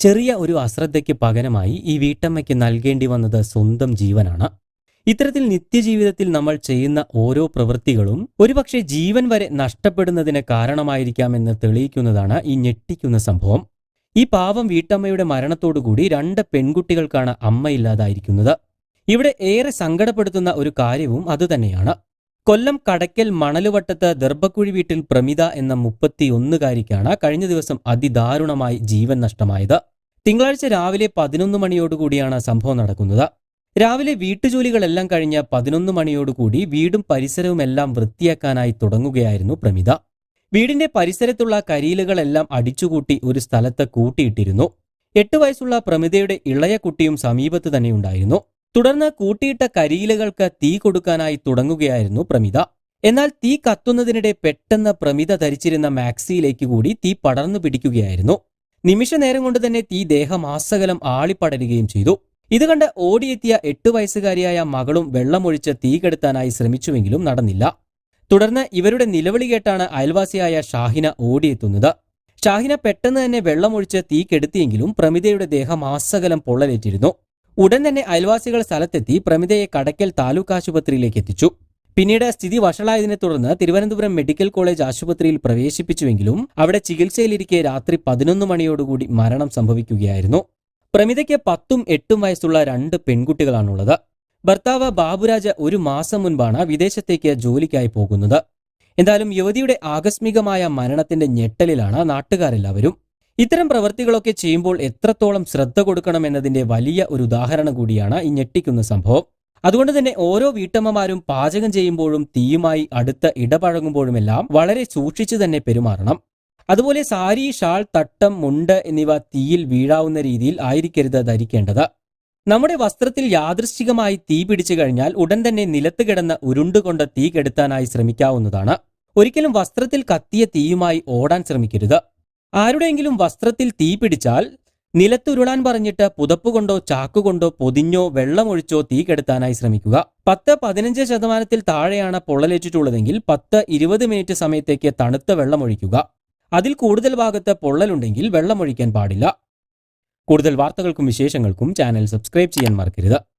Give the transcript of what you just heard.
ചെറിയ ഒരു അശ്രദ്ധയ്ക്ക് പകരമായി ഈ വീട്ടമ്മയ്ക്ക് നൽകേണ്ടി വന്നത് സ്വന്തം ജീവനാണ്. ഇത്തരത്തിൽ നിത്യജീവിതത്തിൽ നമ്മൾ ചെയ്യുന്ന ഓരോ പ്രവൃത്തികളും ഒരുപക്ഷെ ജീവൻ വരെ നഷ്ടപ്പെടുന്നതിന് കാരണമായിരിക്കാമെന്ന് തെളിയിക്കുന്നതാണ് ഈ ഞെട്ടിക്കുന്ന സംഭവം. ഈ പാവം വീട്ടമ്മയുടെ മരണത്തോടുകൂടി രണ്ട് പെൺകുട്ടികൾക്കാണ് അമ്മയില്ലാതായിരിക്കുന്നത്. ഇവിടെ ഏറെ സങ്കടപ്പെടുത്തുന്ന ഒരു കാര്യവും അതുതന്നെയാണ്. കൊല്ലം കടയ്ക്കൽ മണലുവട്ടത്ത് ദർഭക്കുഴി വീട്ടിൽ പ്രമിത എന്ന മുപ്പത്തിയൊന്നുകാരിക്കാണ് കഴിഞ്ഞ ദിവസം അതിദാരുണമായി ജീവൻ നഷ്ടമായത്. തിങ്കളാഴ്ച രാവിലെ പതിനൊന്ന് മണിയോടുകൂടിയാണ് സംഭവം നടക്കുന്നത്. രാവിലെ വീട്ടുജോലികളെല്ലാം കഴിഞ്ഞ് പതിനൊന്ന് മണിയോടുകൂടി വീടും പരിസരവുമെല്ലാം വൃത്തിയാക്കാനായി തുടങ്ങുകയായിരുന്നു പ്രമിത. വീടിന്റെ പരിസരത്തുള്ള കരിയിലുകളെല്ലാം അടിച്ചുകൂട്ടി ഒരു സ്ഥലത്ത് കൂട്ടിയിട്ടിരുന്നു. എട്ട് വയസ്സുള്ള പ്രമിതയുടെ ഇളയ കുട്ടിയും സമീപത്ത് തന്നെയുണ്ടായിരുന്നു തുടർന്ന് കൂട്ടിയിട്ട കരിയിലകൾക്ക് തീ കൊടുക്കാനായി തുടങ്ങുകയായിരുന്നു പ്രമിത. എന്നാൽ തീ കത്തുന്നതിനിടെ പെട്ടെന്ന് പ്രമിത ധരിച്ചിരുന്ന മാക്സിയിലേക്ക് കൂടി തീ പടർന്നു പിടിക്കുകയായിരുന്നു. നിമിഷ നേരം കൊണ്ട് തന്നെ തീ ദേഹമാസകലം ആളിപ്പടരുകയും ചെയ്തു. ഇത് കണ്ട് ഓടിയെത്തിയ എട്ട് വയസ്സുകാരിയായ മകളും വെള്ളമൊഴിച്ച് തീ കെടുത്താനായി ശ്രമിച്ചുവെങ്കിലും നടന്നില്ല. തുടർന്ന് ഇവരുടെ നിലവിളി കേട്ടാണ് അയൽവാസിയായ ഷാഹിന ഓടിയെത്തുന്നത്. ഷാഹിന പെട്ടെന്ന് തന്നെ വെള്ളമൊഴിച്ച് തീ കെടുത്തിയെങ്കിലും പ്രമിതയുടെ ദേഹം ആസകലം പൊള്ളലേറ്റിരുന്നു. ഉടൻ തന്നെ അയൽവാസികൾ സ്ഥലത്തെത്തി പ്രമിതയെ കടക്കൽ താലൂക്ക് ആശുപത്രിയിലേക്ക് എത്തിച്ചു. പിന്നീട് സ്ഥിതി വഷളായതിനെ തുടർന്ന് തിരുവനന്തപുരം മെഡിക്കൽ കോളേജ് ആശുപത്രിയിൽ പ്രവേശിപ്പിച്ചുവെങ്കിലും അവിടെ ചികിത്സയിലിരിക്കെ രാത്രി പതിനൊന്ന് മണിയോടുകൂടി മരണം സംഭവിക്കുകയായിരുന്നു. പ്രമിതയ്ക്ക് പത്തും എട്ടും വയസ്സുള്ള രണ്ട് പെൺകുട്ടികളാണുള്ളത്. ഭർത്താവ് ബാബുരാജ് ഒരു മാസം മുൻപാണ് വിദേശത്തേക്ക് ജോലിക്കായി പോകുന്നത്. എന്തായാലും യുവതിയുടെ ആകസ്മികമായ മരണത്തിന്റെ ഞെട്ടലിലാണ് നാട്ടുകാരെല്ലാവരും ഇത്തരം പ്രവൃത്തികളൊക്കെ ചെയ്യുമ്പോൾ എത്രത്തോളം ശ്രദ്ധ കൊടുക്കണം എന്നതിന്റെ വലിയ ഒരു ഉദാഹരണം കൂടിയാണ് ഈ ഞെട്ടിക്കുന്ന സംഭവം. അതുകൊണ്ട് തന്നെ ഓരോ വീട്ടമ്മമാരും പാചകം ചെയ്യുമ്പോഴും തീയുമായി അടുത്ത് ഇടപഴകുമ്പോഴുമെല്ലാം വളരെ സൂക്ഷിച്ചു തന്നെ പെരുമാറണം. അതുപോലെ സാരി ഷാൾ തട്ടം മുണ്ട് എന്നിവ തീയിൽ വീഴാവുന്ന രീതിയിൽ ആയിരിക്കരുത് ധരിക്കേണ്ടത്. നമ്മുടെ വസ്ത്രത്തിൽ യാദൃശ്ചികമായി തീ പിടിച്ചു കഴിഞ്ഞാൽ ഉടൻ തന്നെ നിലത്ത് കിടന്ന ഉരുണ്ടുകൊണ്ട് തീ കെടുത്താനായി ശ്രമിക്കാവുന്നതാണ്. ഒരിക്കലും വസ്ത്രത്തിൽ കത്തിയ തീയുമായി ഓടാൻ ശ്രമിക്കരുത്. ആരുടെയെങ്കിലും വസ്ത്രത്തിൽ തീ പിടിച്ചാൽ നിലത്തുരുളാൻ പറഞ്ഞിട്ട് പുതപ്പുകൊണ്ടോ ചാക്കുകൊണ്ടോ പൊതിഞ്ഞോ വെള്ളമൊഴിച്ചോ തീ കെടുത്താനായി ശ്രമിക്കുക. പത്ത് പതിനഞ്ച് ശതമാനത്തിൽ താഴെയാണ് പൊള്ളലേറ്റിട്ടുള്ളതെങ്കിൽ പത്ത് ഇരുപത് മിനിറ്റ് സമയത്തേക്ക് തണുത്ത വെള്ളമൊഴിക്കുക. അതിൽ കൂടുതൽ ഭാഗത്ത് പൊള്ളലുണ്ടെങ്കിൽ വെള്ളമൊഴിക്കാൻ പാടില്ല. കൂടുതൽ വാർത്തകൾക്കും വിശേഷങ്ങൾക്കും ചാനൽ സബ്സ്ക്രൈബ് ചെയ്യാൻ മറക്കരുത്.